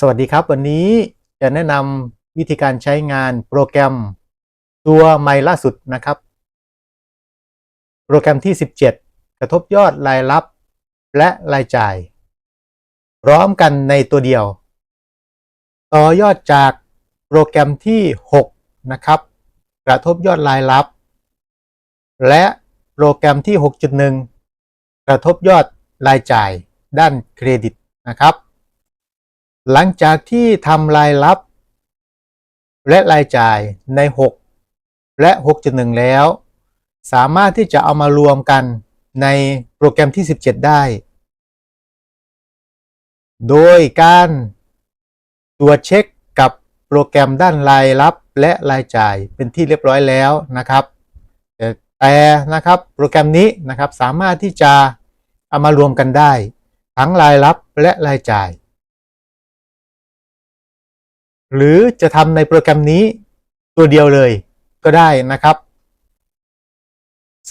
สวัสดีครับ วันนี้จะแนะนำวิธีการใช้งานโปรแกรมตัวใหม่ล่าสุดนะครับ โปรแกรมที่ 17 กระทบยอดรายรับและรายจ่าย พร้อมกันในตัวเดียว ต่อยอดจากโปรแกรมที่ 6 นะครับ กระทบยอดรายรับ และโปรแกรมที่ 6.1 กระทบยอดรายจ่ายด้านเครดิตนะครับ หลังจากที่ทำรายรับ และรายจ่ายใน 6 และ 6.1 แล้ว สามารถที่จะเอามารวมกันในโปรแกรมที่ 17 ได้ โดยการตรวจเช็คกับโปรแกรมด้านรายรับและรายจ่ายเป็นที่เรียบร้อยแล้วนะครับ แต่นะครับโปรแกรมนี้นะครับสามารถที่จะเอามารวมกันได้ ทั้งรายรับและรายจ่าย หรือจะทำในโปรแกรมนี้ตัวเดียวเลยก็ได้นะครับ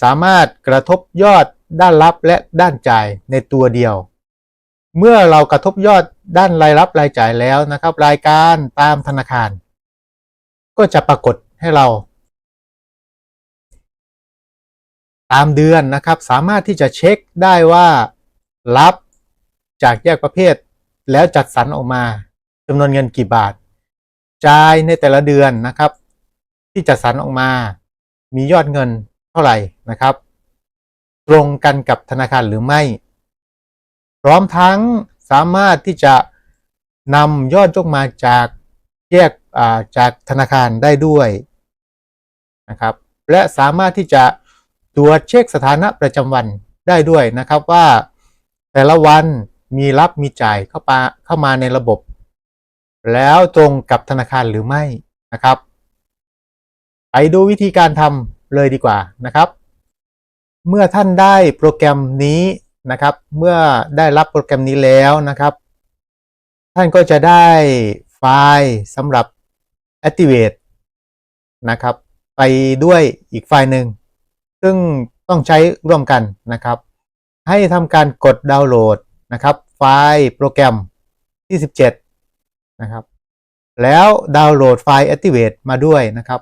สามารถกระทบยอดด้านรับและด้านจ่ายในตัวเดียว เมื่อเรากระทบยอดด้านรายรับรายจ่ายแล้วนะครับ รายการตามธนาคาร ก็จะปรากฏให้เรา ตามเดือนนะครับสามารถที่จะเช็คได้ว่ารับจากแยกประเภท แล้วจัดสรรออกมาจำนวนเงินกี่บาท จ่ายในแต่ละเดือนนะครับ ที่จัดสรรออกมา มียอดเงินเท่าไหร่นะครับ ตรงกันกับธนาคารหรือไม่ พร้อมทั้งสามารถที่จะนำยอดยกมาจากแยกจากธนาคารได้ด้วยนะครับ และสามารถที่จะตรวจเช็คสถานะประจำวันได้ด้วยนะครับว่าแต่ละวันมีรับมีจ่ายเข้ามาเข้ามาในระบบ แล้วตรงกับธนาคารหรือไม่นะครับไปดูวิธีการทำเลยดีกว่านะครับ เมื่อท่านได้โปรแกรมนี้นะครับ เมื่อได้รับโปรแกรมนี้แล้วนะครับ ท่านก็จะได้ไฟล์สำหรับ activate นะครับ ไปด้วยอีกไฟล์หนึ่ง ซึ่งต้องใช้ร่วมกันนะครับ ให้ทำการกดดาวน์โหลดนะครับ ไฟล์โปรแกรมที่ 17 นะครับ แล้วดาวน์โหลดไฟล์ Activate มาด้วยนะครับ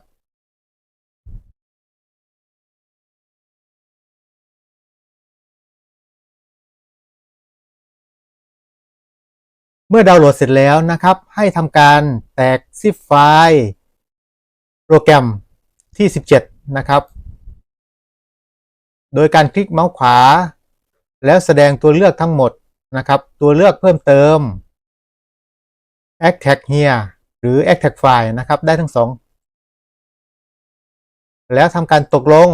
เมื่อดาวน์โหลดเสร็จแล้วนะครับ ให้ทำการแตกซิปไฟล์โปรแกรมที่ 17 นะครับ โดยการคลิกเมาส์ขวา แล้วแสดงตัวเลือกทั้งหมดนะครับ ตัวเลือกเพิ่มเติม Extract here หรือ Extract file นะครับ ได้ทั้งสอง แล้วทำการตกลง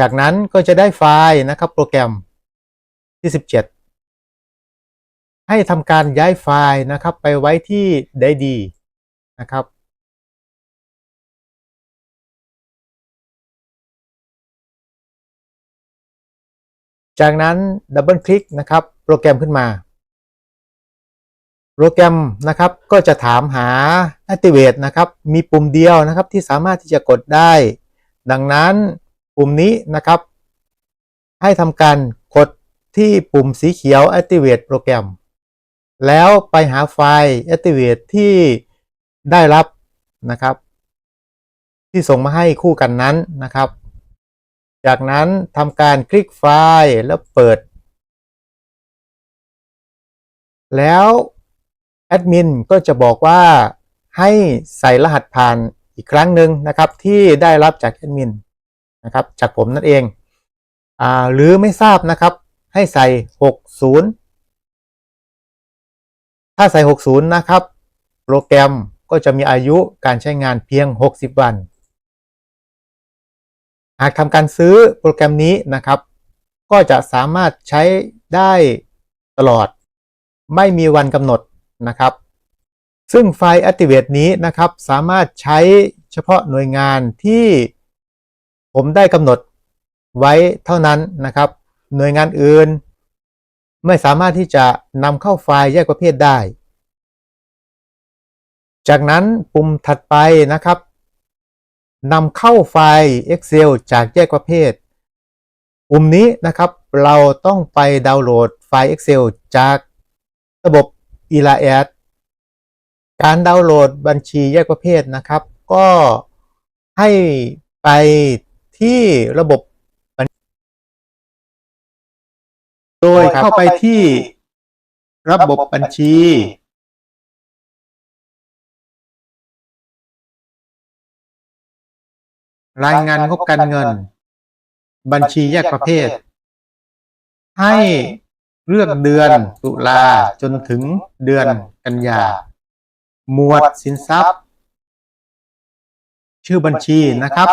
จากนั้นก็จะได้ไฟล์นะครับ โปรแกรมที่ 17 ให้ทำการย้ายไฟล์นะครับ ไปไว้ที่ได้ดีนะครับจากนั้นดับเบิลคลิกนะครับ โปรแกรมขึ้นมา โปรแกรมนะครับก็จะถามหา Activate นะครับมีปุ่มเดียวนะครับที่สามารถที่จะกดได้ ดังนั้นปุ่มนี้นะครับ ให้ทำการกดที่ปุ่มสีเขียว Activate โปรแกรม แล้วไปหาไฟล์ Activate ที่ได้รับนะครับ ที่ส่งมาให้คู่กันนั้นนะครับ จากนั้นทำการคลิกไฟล์แล้วเปิด แล้ว แอดมินก็จะบอกว่าให้ใส่รหัสผ่านอีกครั้งหนึ่งนะครับ ที่ได้รับจากแอดมินนะครับจากผมนั่นเองอหรือไม่ทราบนะครับ ให้ใส่ 60 ถ้าใส่ 60 นะครับ โปรแกรมก็จะมีอายุการใช้งานเพียง 60 วัน หากทำการซื้อโปรแกรมนี้นะครับ ก็จะสามารถใช้ได้ตลอด ไม่มีวันกำหนด นะครับ ซึ่งไฟล์ Activate นี้นะครับสามารถใช้เฉพาะหน่วยงานที่ผมได้กำหนดไว้เท่านั้นนะครับ หน่วยงานอื่น ไม่สามารถที่จะนำเข้าไฟล์แยกประเภทได้ จากนั้นปุ่มถัดไปนะครับนำเข้าไฟล์ Excel จากแยกประเภท ปุ่มนี้นะครับเราต้องไปดาวน์โหลดไฟล์ Excel จากระบบ e l a a d การดาวน์โหลดบัญชีแยกประเภทนะครับ ก็ให้ไปที่ระบบ โดยเข้าไปที่ระบบบัญชี รายงานงบการเงิน บัญชีแยกประเภท ให้ เลือกเดือนตุลาจนถึงเดือนกันยา หมวดสินทรัพย์ ชื่อบัญชีนะครับ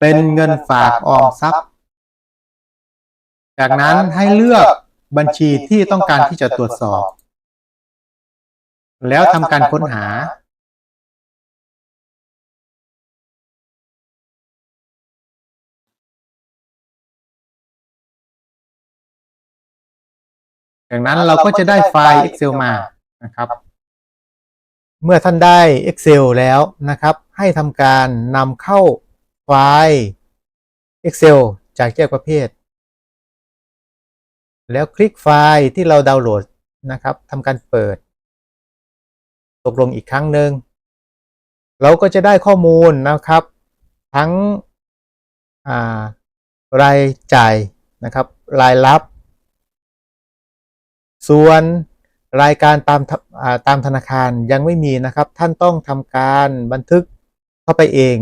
เป็นเงินฝากออมทรัพย์ จากนั้นให้เลือกบัญชีที่ต้องการที่จะตรวจสอบ แล้วทำการค้นหา จากนั้นเราก็จะได้ไฟล์ Excel มานะครับ เมื่อท่านได้ Excel แล้วนะครับ ให้ทำการนำเข้าไฟล์ Excel จากแยกประเภท แล้วคลิกไฟล์ที่เราดาวน์โหลดนะครับทำการเปิด ตกลงอีกครั้งหนึ่งเราก็จะได้ข้อมูลนะครับ ทั้งรายจ่ายนะครับ รายรับ ส่วนรายการตามตามธนาคารยังไม่มีนะครับ ท่านต้องทำการบันทึกเข้าไปเอง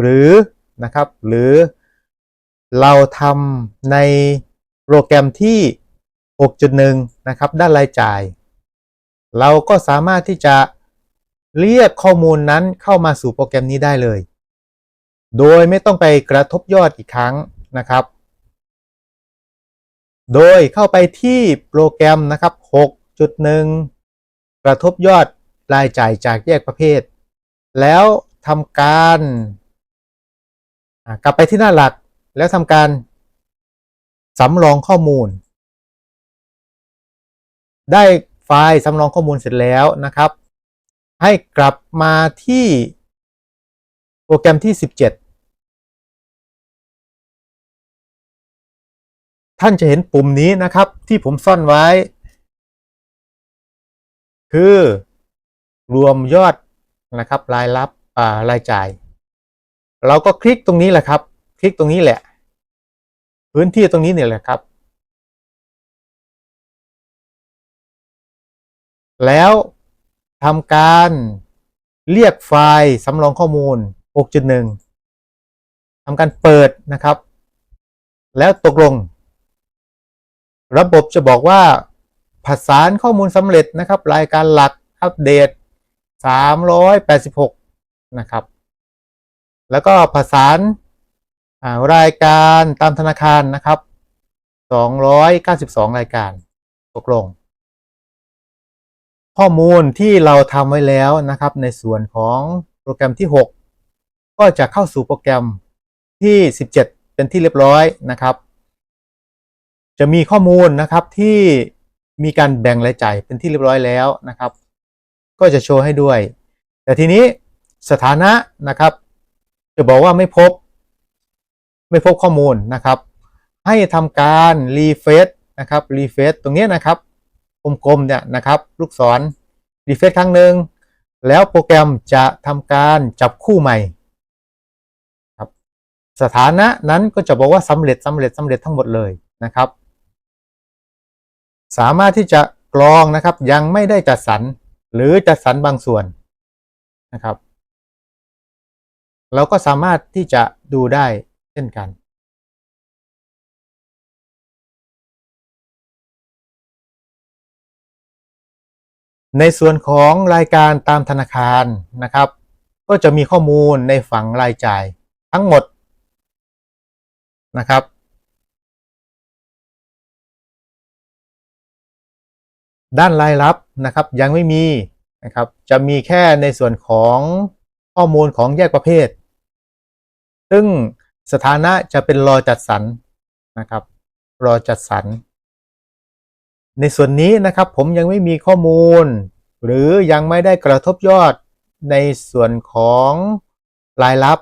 หรือนะครับหรือเราทำในโปรแกรมที่ 6.1 นะครับ ด้านรายจ่าย เราก็สามารถที่จะเรียกข้อมูลนั้นเข้ามาสู่โปรแกรมนี้ได้เลย โดยไม่ต้องไปกระทบยอดอีกครั้งนะครับ โดยเข้าไปที่โปรแกรมนะครับ 6.1 กระทบยอดรายจ่ายจากแยกประเภท แล้วทำการกลับไปที่หน้าหลักแล้วทำการสำรองข้อมูล ได้ไฟล์สำรองข้อมูลเสร็จแล้วนะครับ ให้กลับมาที่โปรแกรมที่ 17 ท่านจะเห็นปุ่มนี้นะครับที่ผมซ่อนไว้ คือ รวมยอดนะครับ รายรับรายจ่าย เราก็คลิกตรงนี้แหละครับ คลิกตรงนี้แหละ พื้นที่ตรงนี้เนี่ยแหละครับ แล้วทำการเรียกไฟล์สำรองข้อมูล 6.1ทำการเปิดนะครับ แล้วตกลง ระบบจะบอกว่าผสานข้อมูลสำเร็จนะครับ รายการหลักอัปเดต 386 นะครับ แล้วก็ผสานรายการตามธนาคารนะครับ 292 รายการตกลง ข้อมูลที่เราทำไว้แล้วนะครับ ในส่วนของโปรแกรมที่ 6 ก็จะเข้าสู่โปรแกรมที่ 17 เป็นที่เรียบร้อยนะครับ จะมีข้อมูลนะครับที่มีการแบ่งรายจ่ายเป็นที่เรียบร้อยแล้วนะครับ ก็จะโชว์ให้ด้วย แต่ทีนี้สถานะนะครับ จะบอกว่าไม่พบ ไม่พบข้อมูลนะครับ ให้ทำการรีเฟซนะครับรีเฟซตรงนี้นะครับกลมๆเนี่ยนะครับ ลูกศรรีเฟซครั้งหนึ่งแล้วโปรแกรมจะทำการจับคู่ใหม่ครับสถานะนั้นก็จะบอกว่าสำเร็จสำเร็จสำเร็จทั้งหมดเลยนะครับ สามารถที่จะกรองนะครับ ยังไม่ได้จัดสรรหรือจัดสรรบางส่วนนะครับ เราก็สามารถที่จะดูได้เช่นกัน ในส่วนของรายการตามธนาคารนะครับ ก็จะมีข้อมูลในฝั่งรายจ่ายทั้งหมดนะครับ ด้านรายรับนะครับยังไม่มีนะครับจะมีแค่ในส่วนของข้อมูลของแยกประเภท ซึ่งสถานะจะเป็นรอจัดสรรนะครับ รอจัดสรร ในส่วนนี้นะครับผมยังไม่มีข้อมูล หรือยังไม่ได้กระทบยอดในส่วนของรายรับ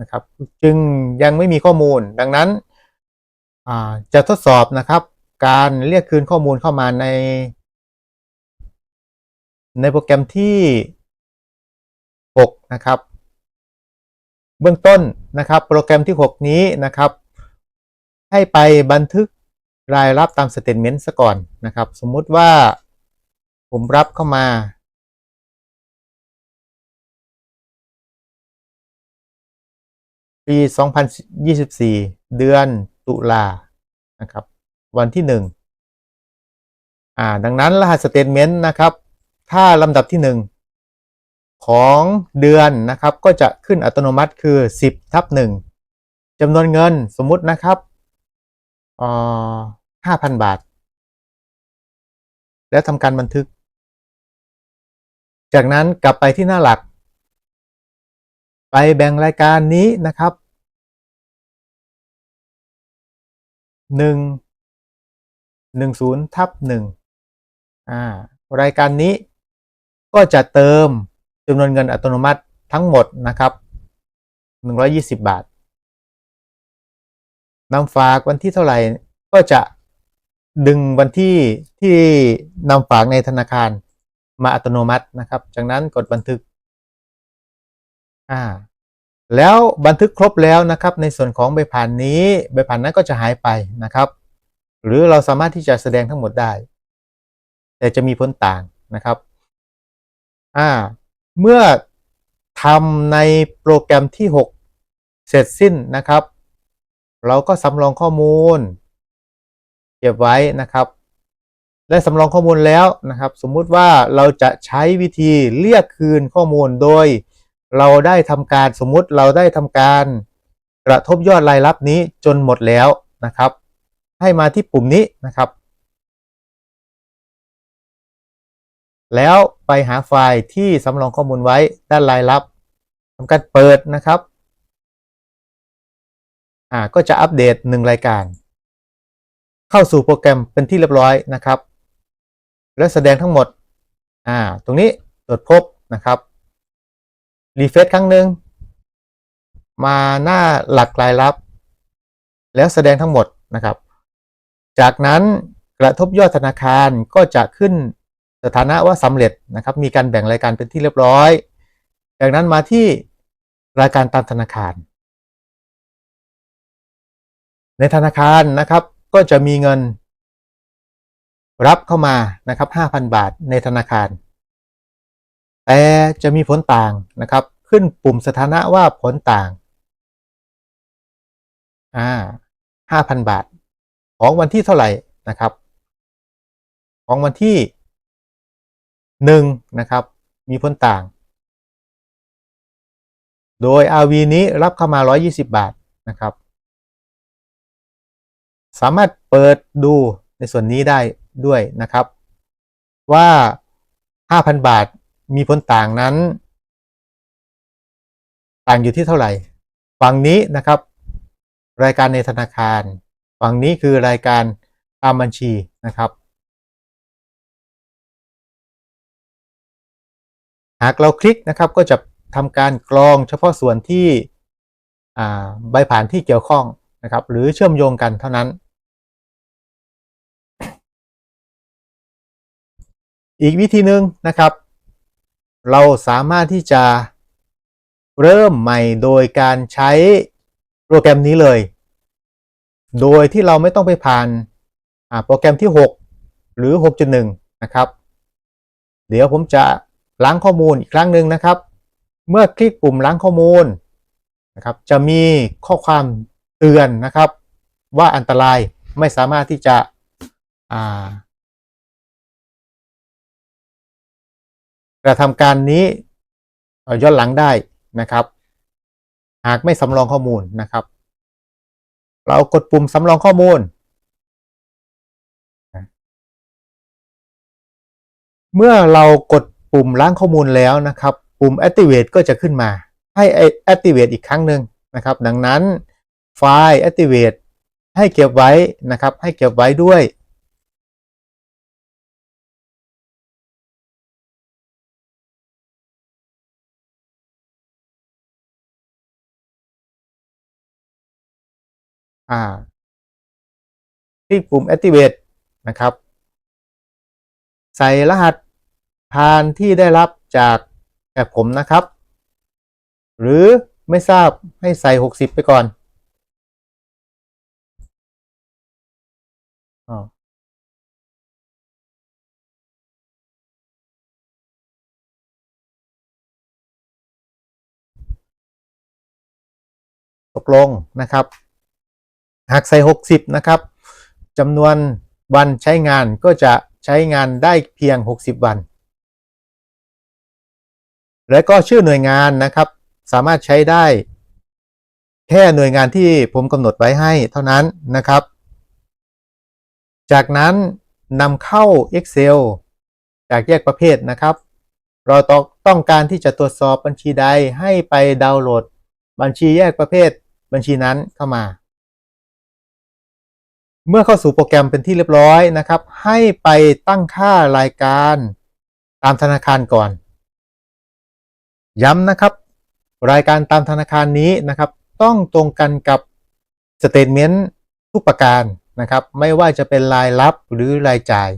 นะครับ จึงยังไม่มีข้อมูล ดังนั้นจะทดสอบนะครับ การเรียกคืนข้อมูลเข้ามาใน ในโปรแกรมที่ 6 นะครับ เบื้องต้นนะครับ โปรแกรมที่ 6 นี้นะครับ ให้ไปบันทึกรายรับตามสเตทเมนต์ซะก่อนนะครับ สมมุติว่าผมรับเข้ามา ปี 2024 เดือนตุลานะครับ วันที่ 1 อ่า ดังนั้นรหัสสเตทเมนต์นะครับ ถ้าลำดับที่ 1 ของเดือนนะครับ ก็จะขึ้นอัตโนมัติคือ 10ทับ1จำนวนเงินสมมุตินะครับอ่อ5,000 บาท แล้วทำการบันทึก จากนั้นกลับไปที่หน้าหลัก ไปแบ่งรายการนี้นะครับหนึ่ง หนึ่งศูนย์ทับหนึ่งอ่ารายการนี้ก็จะเติมจำนวนเงินอัตโนมัติทั้งหมดนะครับหนึ่งร้อยี่สิบบาทนำฝากวันที่เท่าไหร่ก็จะดึงวันที่ที่นำฝากในธนาคารมาอัตโนมัตินะครับ จากนั้นกดบันทึก อ่า แล้วบันทึกครบแล้วนะครับ ในส่วนของใบผ่านนี้ ใบผ่านนั้นก็จะหายไปนะครับ หรือเราสามารถที่จะแสดงทั้งหมดได้ แต่จะมีผลต่างนะครับอ่าเมื่อทำในโปรแกรมที่ 6 เสร็จสิ้นนะครับ เราก็สำรองข้อมูล เก็บไว้นะครับ และสำรองข้อมูลแล้วนะครับ สมมุติว่าเราจะใช้วิธีเรียกคืนข้อมูลโดย เราได้ทำการสมมุติเราได้ทำการกระทบยอดรายรับนี้จนหมดแล้วนะครับ ให้มาที่ปุ่มนี้นะครับ แล้วไปหาไฟล์ที่สำรองข้อมูลไว้ด้านรายรับทำการเปิดนะครับอ่าก็จะอัปเดตหนึ่งรายการ เข้าสู่โปรแกรมเป็นที่เรียบร้อยนะครับ และแสดงทั้งหมดอ่าตรงนี้ตรวจพบนะครับรีเฟซครั้งหนึ่งมาหน้าหลักรายรับ แล้วแสดงทั้งหมดนะครับ จากนั้นกระทบยอดธนาคารก็จะขึ้นสถานะว่าสำเร็จนะครับ มีการแบ่งรายการเป็นที่เรียบร้อย จากนั้นมาที่รายการตามธนาคาร ในธนาคารนะครับก็จะมีเงิน รับเข้ามานะครับ 5,000 บาทในธนาคาร แต่จะมีผลต่างนะครับ ขึ้นปุ่มสถานะว่าผลต่างอ่า5,000 บาท ของวันที่เท่าไหร่นะครับ ของวันที่หนึ่งนะครับมีผลต่าง โดย RV นี้รับเข้ามา 120 บาทนะครับ สามารถเปิดดูในส่วนนี้ได้ด้วยนะครับ ว่า 5,000 บาทมีผลต่างนั้น ต่างอยู่ที่เท่าไหร่ ฝั่งนี้นะครับ รายการในธนาคาร ฝั่งนี้คือรายการตามบัญชีนะครับ หากเราคลิกนะครับก็จะทำการกรองเฉพาะส่วนที่ใบผ่านที่เกี่ยวข้องนะครับ หรือเชื่อมโยงกันเท่านั้น อีกวิธีหนึ่งนะครับ เราสามารถที่จะเริ่มใหม่โดยการใช้โปรแกรมนี้เลย โดยที่เราไม่ต้องไปผ่านโปรแกรมที่ 6 หรือ 6.1 นะครับ เดี๋ยวผมจะล้างข้อมูลอีกครั้งหนึ่งนะครับ เมื่อคลิกปุ่มล้างข้อมูลนะครับ จะมีข้อความเตือนนะครับ ว่าอันตรายไม่สามารถที่จะกระทำการนี้ย้อนหลังได้นะครับ หากไม่สำรองข้อมูลนะครับ เรากดปุ่มสำรองข้อมูล เมื่อเรากดปุ่มล้างข้อมูลแล้วนะครับ ปุ่ม activate ก็จะขึ้นมา ให้ activate อีกครั้งหนึ่งนะครับ ดังนั้นไฟล์ activate ให้เก็บไว้นะครับ ให้เก็บไว้ด้วย อ่าคลิกปุ่ม activate นะครับ ใส่รหัสทานที่ได้รับจากจากผมนะครับ หรือไม่ทราบให้ใส่ 60 ไปก่อนอตกลงนะครับ หากใส่ 60 นะครับจำนวนวันใช้งานก็จะใช้งานได้เพียง 60 วัน และก็ชื่อหน่วยงานนะครับ สามารถใช้ได้ แค่หน่วยงานที่ผมกำหนดไว้ให้เท่านั้นนะครับ จากนั้นนำเข้า Excel จากแยกประเภทนะครับ เราต้องต้องการที่จะตรวจสอบบัญชีใดให้ไปดาวน์โหลด บัญชีแยกประเภทบัญชีนั้นเข้ามา เมื่อเข้าสู่โปรแกรมเป็นที่เรียบร้อยนะครับ ให้ไปตั้งค่ารายการตามธนาคารก่อน ย้ำนะครับ รายการตามธนาคารนี้นะครับ ต้องตรงกันกับสเตทเมนต์ทุกประการนะครับ ไม่ว่าจะเป็นรายรับหรือรายจ่าย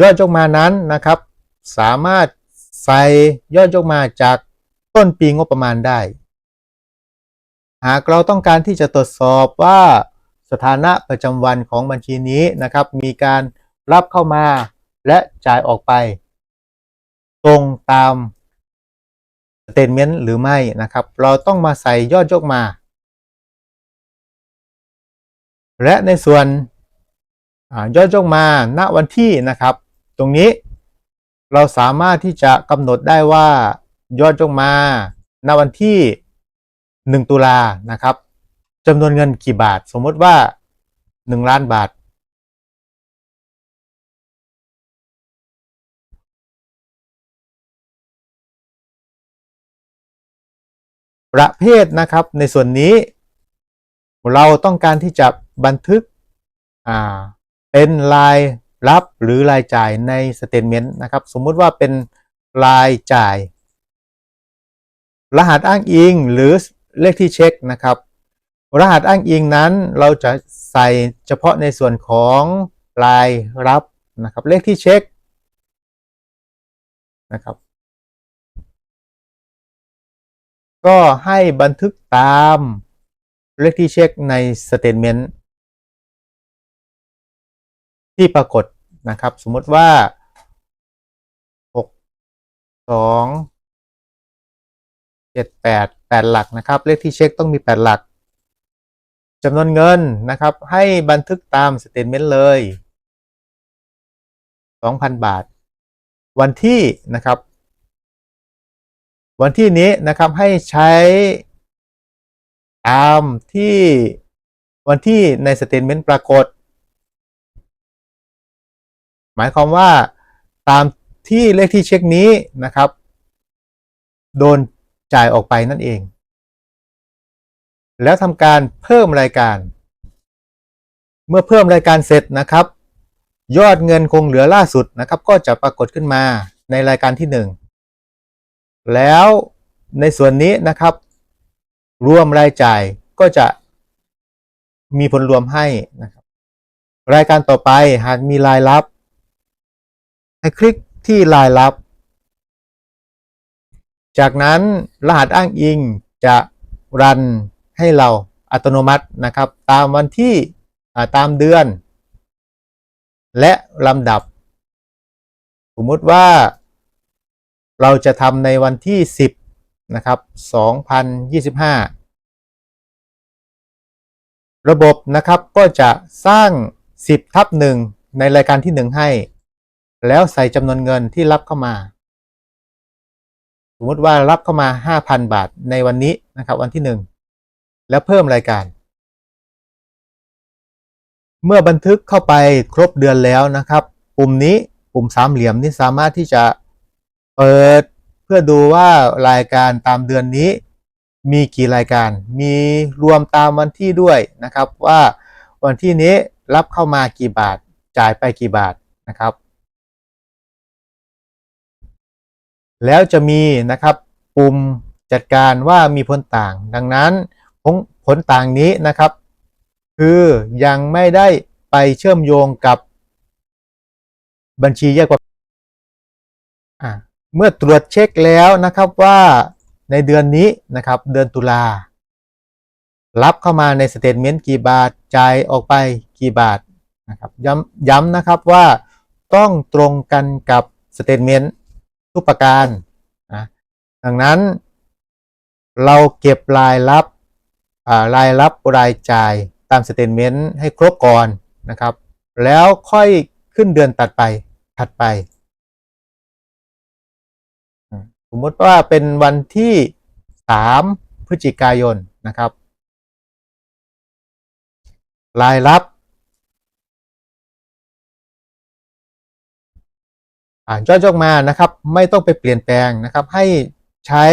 ยอดยกมานั้นนะครับ สามารถใส่ยอดยกมาจากต้นปีงบประมาณได้ หากเราต้องการที่จะตรวจสอบว่า สถานะประจำวันของบัญชีนี้นะครับ มีการรับเข้ามาและจ่ายออกไป ตรงตามสเตทเมนต์หรือไม่นะครับ เราต้องมาใส่ยอดยกมา และในส่วนยอดยกมาณวันที่นะครับ ตรงนี้เราสามารถที่จะกำหนดได้ว่ายอดยกมาณวันที่ 1 ตุลานะครับ จำนวนเงินกี่บาท สมมติว่า1ล้านบาท ประเภทนะครับในส่วนนี้เราต้องการที่จะบันทึกเป็นรายรับหรือรายจ่ายในสเตทเมนต์นะครับ สมมุติว่าเป็นรายจ่าย รหัสอ้างอิงหรือเลขที่เช็คนะครับ รหัสอ้างอิงนั้นเราจะใส่เฉพาะในส่วนของรายรับนะครับเลขที่เช็คนะครับ ก็ให้บันทึกตามเลขที่เช็คในสเตทเมนต์ที่ปรากฏนะครับ สมมติว่า 6 2 7 8 8 หลักนะครับ เลขที่เช็คต้องมี 8 หลัก จำนวนเงินนะครับ ให้บันทึกตามสเตทเมนต์เลย 2,000 บาท วันที่นะครับ วันที่นี้นะครับให้ใช้ตามที่วันที่ในสเตทเมนต์ปรากฏ หมายความว่าตามที่เลขที่เช็คนี้นะครับ โดนจ่ายออกไปนั่นเอง แล้วทำการเพิ่มรายการ เมื่อเพิ่มรายการเสร็จนะครับ ยอดเงินคงเหลือล่าสุดนะครับ ก็จะปรากฏขึ้นมาในรายการที่ 1 แล้วในส่วนนี้นะครับ รวมรายจ่ายก็จะมีผลรวมให้นะครับ รายการต่อไปหากมีรายรับ ให้คลิกที่รายรับ จากนั้นรหัสอ้างอิงจะรัน ให้เราอัตโนมัตินะครับ ตามวันที่ตามเดือน และลำดับ สมมติว่าเราจะทำในวันที่ 10 นะครับ 2025 ระบบนะครับก็จะสร้าง 10 ทับ1ในรายการที่ 1 ให้ แล้วใส่จำนวนเงินที่รับเข้ามา สมมติว่ารับเข้ามา 5,000 บาทในวันนี้นะครับ วันที่ 1 แล้วเพิ่มรายการ เมื่อบันทึกเข้าไปครบเดือนแล้วนะครับ ปุ่มนี้ปุ่มสามเหลี่ยมนี้สามารถที่จะเปิดเพื่อดูว่ารายการตามเดือนนี้ มีกี่รายการ มีรวมตามวันที่ด้วยนะครับว่าวันที่นี้รับเข้ามากี่บาทจ่ายไปกี่บาทนะครับ แล้วจะมีนะครับปุ่มจัดการว่ามีผลต่าง ดังนั้น ผลต่างนี้นะครับ คือยังไม่ได้ไปเชื่อมโยงกับบัญชีแยกประอ่าเมื่อตรวจเช็คแล้วนะครับว่าในเดือนนี้นะครับ เดือนตุลา รับเข้ามาในสเตทเมนต์กี่บาทจ่ายออกไปกี่บาทนะครับย้ำย้ำนะครับว่าต้องตรงกันกับสเตทเมนต์ทุกประการนะดังนั้น เราเก็บรายรับ รายรับรายจ่ายตามสเตทเมนต์ให้ครบก่อนนะครับ แล้วค่อยขึ้นเดือนตัดไปถัดไป สมมติว่าเป็นวันที่ 3 พฤศจิกายนนะครับ รายรับอ่านยอดยกมานะครับ ไม่ต้องไปเปลี่ยนแปลงนะครับ ให้ใช้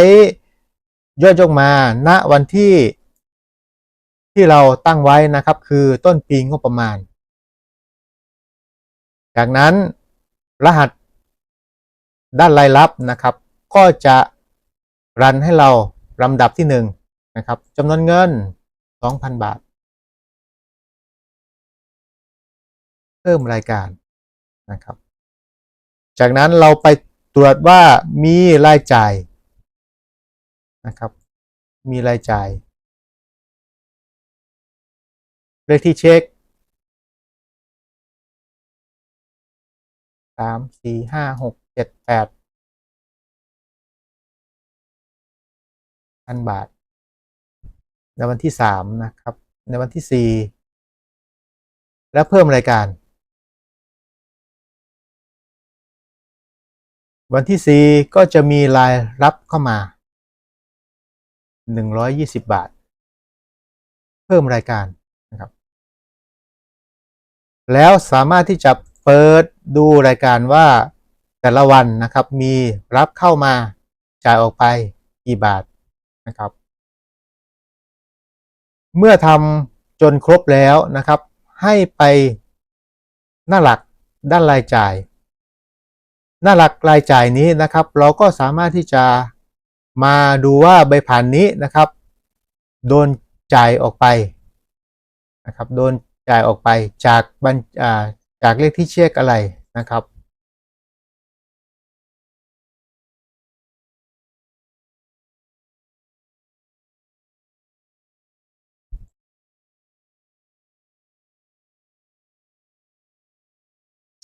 ยอดยกมาณวันที่ ที่เราตั้งไว้นะครับ คือต้นปีงบประมาณ จากนั้นรหัสด้านรายรับนะครับ ก็จะรันให้เราลำดับที่หนึ่งนะครับจำนวนเงิน 2,000 บาท เพิ่มรายการนะครับ จากนั้นเราไปตรวจว่ามีรายจ่ายนะครับ มีรายจ่าย เลขที่เช็คสามสี่ห้าหกเจ็ดแปดพันบาท ในวันที่สามนะครับ ในวันที่สี่แล้วเพิ่มรายการ วันที่สี่ก็จะมีรายรับเข้ามาหนึ่งร้อยยี่สิบบาท เพิ่มรายการ แล้วสามารถที่จะเปิดดูรายการว่าแต่ละวันนะครับมีรับเข้ามาจ่ายออกไปกี่บาทนะครับ เมื่อทำจนครบแล้วนะครับ ให้ไปหน้าหลักด้านรายจ่าย หน้าหลักรายจ่ายนี้นะครับ เราก็สามารถที่จะมาดูว่าใบผ่านนี้นะครับ โดนจ่ายออกไปนะครับ โดน จ่ายออกไปจากบัญจากเลขที่เช็คอะไรนะครับ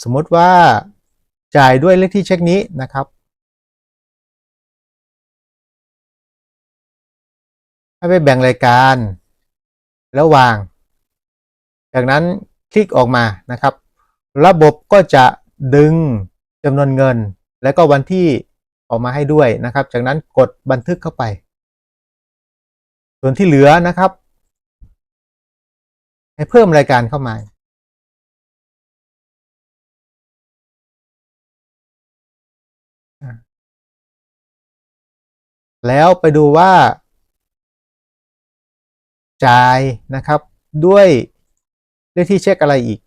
สมมติว่าจ่ายด้วยเลขที่เช็คนี้นะครับ ให้ไปแบ่งรายการแล้ววาง จากนั้นคลิกออกมานะครับ ระบบก็จะดึงจำนวนเงิน และก็วันที่ออกมาให้ด้วยนะครับ จากนั้นกดบันทึกเข้าไป ส่วนที่เหลือนะครับ ให้เพิ่มรายการเข้ามาแล้วไปดูว่า จ่ายนะครับด้วย เลขที่เช็คอะไรอีก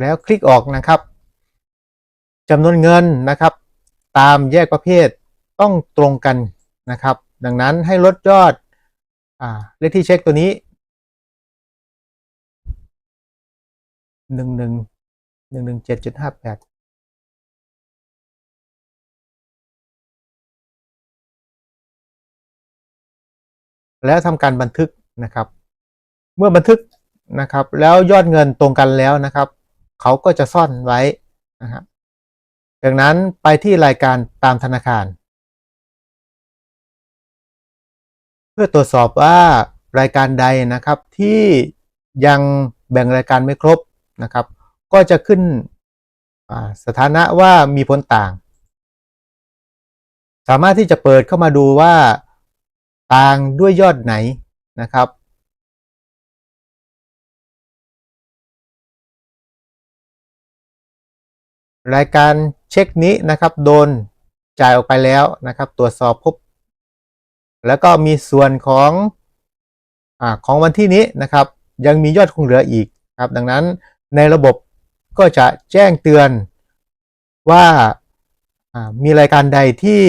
แล้วคลิกออกนะครับจำนวนเงินนะครับ ตามแยกประเภทต้องตรงกันนะครับ ดังนั้นให้ลดยอดอเลขที่เช็คตัวนี้ หนึ่งหนึ่งหนึ่งหนึ่งเจ็ดจุดห้าแปดแล้วทำการบันทึกนะครับ เมื่อบันทึกนะครับ แล้วยอดเงินตรงกันแล้วนะครับ เขาก็จะซ่อนไว้นะครับจากนั้นไปที่รายการตามธนาคาร เพื่อตรวจสอบว่ารายการใดนะครับที่ยังแบ่งรายการไม่ครบ นะครับ ก็จะขึ้นสถานะว่ามีผลต่าง สามารถที่จะเปิดเข้ามาดูว่าต่างด้วยยอดไหนนะครับ รายการเช็คนี้นะครับ โดนจ่ายออกไปแล้วนะครับ ตรวจสอบพบ แล้วก็มีส่วนของอของวันที่นี้นะครับ ยังมียอดคงเหลืออีกครับ ดังนั้น ในระบบก็จะแจ้งเตือนว่ามีรายการใดที่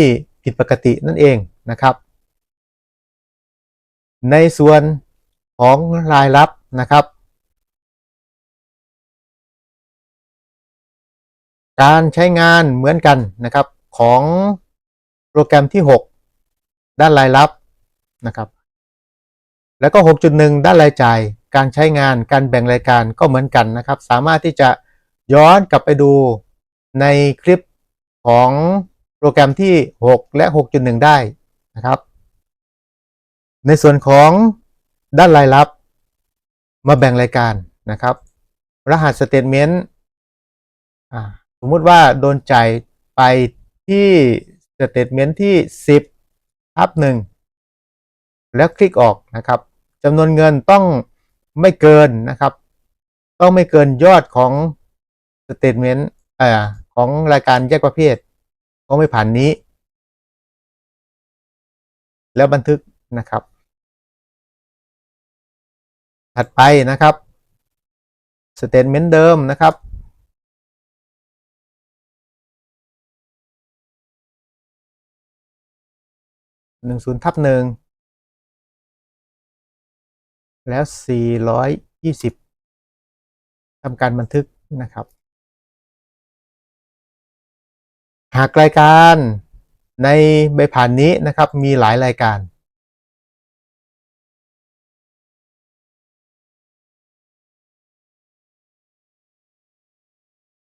ผิดปกตินั่นเองนะครับ ในส่วนของรายรับนะครับ การใช้งานเหมือนกันนะครับของโปรแกรมที่ 6 ด้านรายรับนะครับ แล้วก็ 6.1 ด้านรายจ่าย การใช้งานการแบ่งรายการก็เหมือนกันนะครับ สามารถที่จะย้อนกลับไปดูในคลิปของโปรแกรมที่ 6 และ 6.1 ได้นะครับ ในส่วนของด้านรายรับมาแบ่งรายการนะครับ รหัสสเตทเมนต์สมมุติว่าโดนจ่ายไปที่สเตทเมนต์ที่ 10ทับ1แล้วคลิกออกนะครับจำนวนเงินต้อง ไม่เกินนะครับ ต้องไม่เกินยอดของสเตทเมนต์อ่าของรายการแยกประเภทต้องไม่ผ่านนี้ แล้วบันทึกนะครับ ถัดไปนะครับสเตทเมนต์เดิมนะครับหนึ่งศูนย์ทับหนึ่ง แล้วสี่ร้อยยี่สิบทำการบันทึกนะครับ หากรายการในใบผ่านนี้นะครับมีหลายรายการ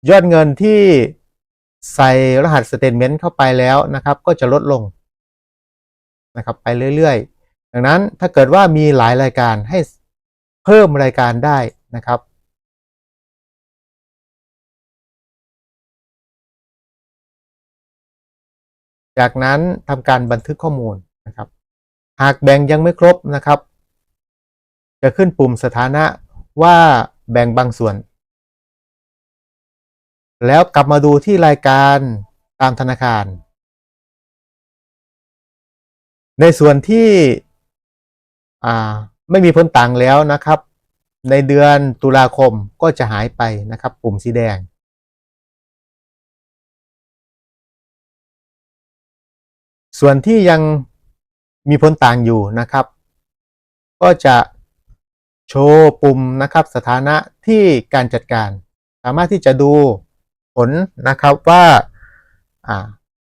ยอดเงินที่ใส่รหัสสเตทเมนต์เข้าไปแล้วนะครับ ก็จะลดลงนะครับไปเรื่อยๆ ดังนั้นถ้าเกิดว่ามีหลายรายการให้เพิ่มรายการได้นะครับจากนั้นทำการบันทึกข้อมูลนะครับ หากแบ่งยังไม่ครบนะครับ จะขึ้นปุ่มสถานะว่าแบ่งบางส่วน แล้วกลับมาดูที่รายการตามธนาคาร ในส่วนที่ ไม่มีผลต่างแล้วนะครับ ในเดือนตุลาคมก็จะหายไปนะครับ ปุ่มสีแดง ส่วนที่ยังมีผลต่างอยู่นะครับ ก็จะโชว์ปุ่มนะครับสถานะที่การจัดการ สามารถที่จะดูผลนะครับว่า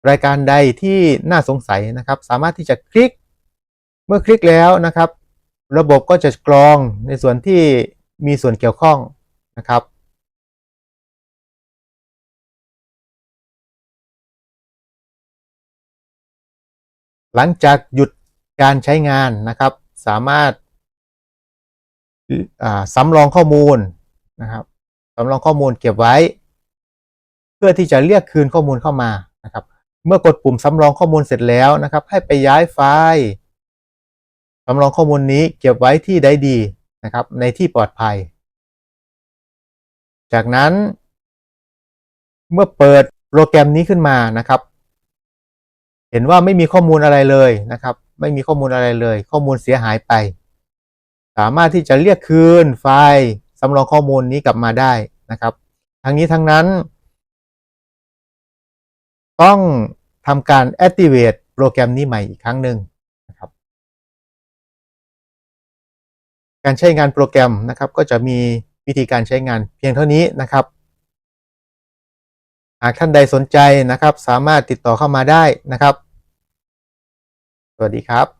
รายการใดที่น่าสงสัยนะครับ สามารถที่จะคลิก เมื่อคลิกแล้วนะครับ ระบบก็จะกรองในส่วนที่มีส่วนเกี่ยวข้องนะครับ หลังจากหยุดการใช้งานนะครับ สามารถสำรองข้อมูลนะครับสำรองข้อมูลเก็บไว้ เพื่อที่จะเรียกคืนข้อมูลเข้ามานะครับ เมื่อกดปุ่มสำรองข้อมูลเสร็จแล้วนะครับ ให้ไปย้ายไฟล์ สำรองข้อมูลนี้เก็บไว้ที่ใดดีนะครับ ในที่ปลอดภัย จากนั้น เมื่อเปิดโปรแกรมนี้ขึ้นมานะครับ เห็นว่าไม่มีข้อมูลอะไรเลยนะครับ ไม่มีข้อมูลอะไรเลย ข้อมูลเสียหายไป สามารถที่จะเรียกคืนไฟล์สำรองข้อมูลนี้กลับมาได้นะครับ ทั้งนี้ทั้งนั้น ต้องทำการ activate โปรแกรมนี้ใหม่อีกครั้งหนึ่ง การใช้งานโปรแกรมนะครับ ก็จะมีวิธีการใช้งานเพียงเท่านี้นะครับ หากท่านใดสนใจนะครับ สามารถติดต่อเข้ามาได้นะครับ สวัสดีครับ